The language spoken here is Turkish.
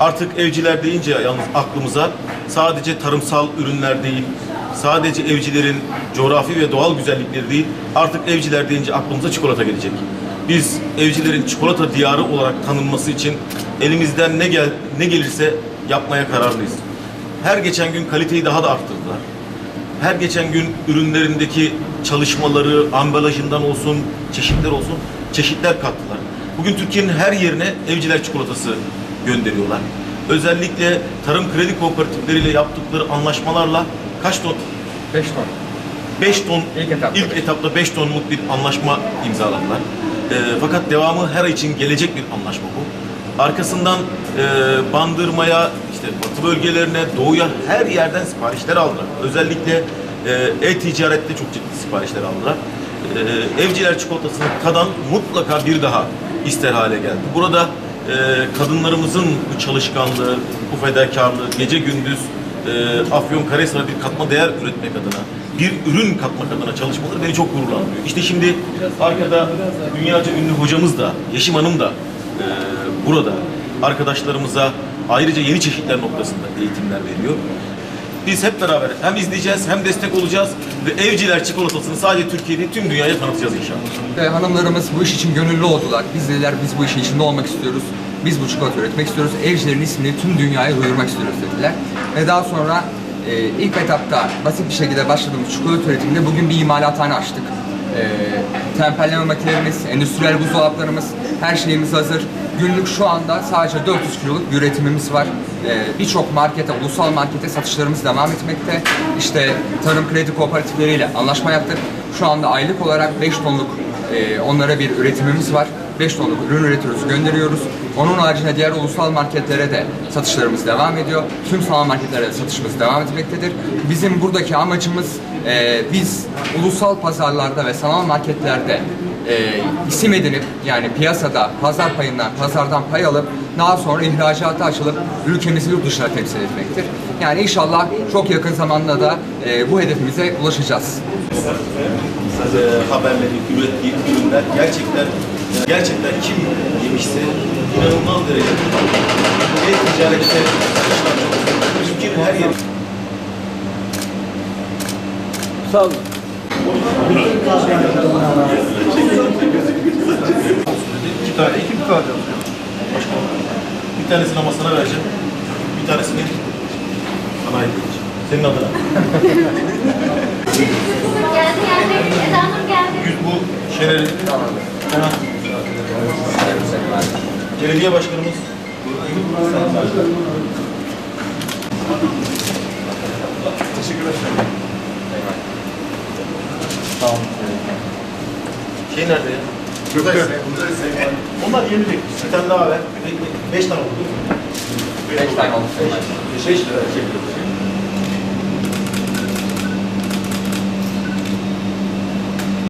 Artık evciler deyince yalnız aklımıza sadece tarımsal ürünler değil, sadece evcilerin coğrafi ve doğal güzellikleri değil, artık evciler deyince aklımıza çikolata gelecek. Biz evcilerin çikolata diyarı olarak tanınması için elimizden ne gel ne gelirse yapmaya kararlıyız. Her geçen gün kaliteyi daha da arttırdılar. Her geçen gün ürünlerindeki çalışmaları, ambalajından olsun, çeşitler olsun, çeşitler kattılar. Bugün Türkiye'nin her yerine evciler çikolatası gönderiyorlar. Özellikle tarım kredi kooperatifleriyle yaptıkları anlaşmalarla kaç ton? 5 ton. 5 ton İlk etapta ilk etapta 5 tonluk bir anlaşma imzaladılar. Ee, fakat devamı her ay için gelecek bir anlaşma bu. Arkasından e, bandırmaya, işte batı bölgelerine, doğuya her yerden siparişler aldılar. Özellikle e, e-ticarette çok ciddi siparişler aldılar. E, evciler çikolatasını tadan mutlaka bir daha ister hale geldi. Burada e, kadınlarımızın bu çalışkanlığı, bu fedakarlığı, gece gündüz e, Afyonkarahisar'a bir katma değer üretmek adına, bir ürün katmak adına çalışmaları beni çok gururlandırıyor. İşte şimdi arkada dünyaca ünlü hocamız da, Yeşim Hanım da e, burada arkadaşlarımıza ayrıca yeni çeşitler noktasında eğitimler veriyor. Biz hep beraber hem izleyeceğiz hem destek olacağız ve evciler çikolatasını sadece Türkiye değil tüm dünyaya tanıtacağız inşallah. Ve hanımlarımız bu iş için gönüllü oldular. Biz dediler biz bu işin içinde olmak istiyoruz. Biz bu çikolata üretmek istiyoruz. Evcilerin ismini tüm dünyaya duyurmak istiyoruz dediler. Ve daha sonra e, ilk etapta basit bir şekilde başladığımız çikolata üretiminde bugün bir imalathane açtık. E, tempelleme makinelerimiz, endüstriyel buzdolaplarımız, her şeyimiz hazır. Günlük şu anda sadece 400 kiloluk bir üretimimiz var. E, Birçok markete, ulusal markete satışlarımız devam etmekte. İşte tarım kredi kooperatifleriyle anlaşma yaptık. Şu anda aylık olarak 5 tonluk e, onlara bir üretimimiz var. 5 tonluk ürün üretiyoruz, gönderiyoruz. Onun haricinde diğer ulusal marketlere de satışlarımız devam ediyor. Tüm sanal marketlere de satışımız devam etmektedir. Bizim buradaki amacımız e, biz ulusal pazarlarda ve sanal marketlerde e, isim edinip yani piyasada pazar payından, pazardan pay alıp daha sonra ihracata açılıp ülkemizi yurt dışına temsil etmektir. Yani inşallah çok yakın zamanda da e, bu hedefimize ulaşacağız. haberleri, ürettiği ürünler gerçekten gerçekten kim yemişse inanılmaz derecede ve ticarette Türkiye'nin her yeri Sağ olun. iki tane iki mi kalacağız? Başkanım. Bir tanesini ama sana vereceğim. Bir tanesini sana ait edeceğim. Senin adına. Geldi geldi. Eda Nur geldi. Yüz bu Şener'in. Ha. Belediye başkanımız. Şey nerede ya? Onlar yeni bekliyor. Bir tane daha ver. Be- be- Beş tane oldu değil mi? Beş tane olmuş. Beş lira.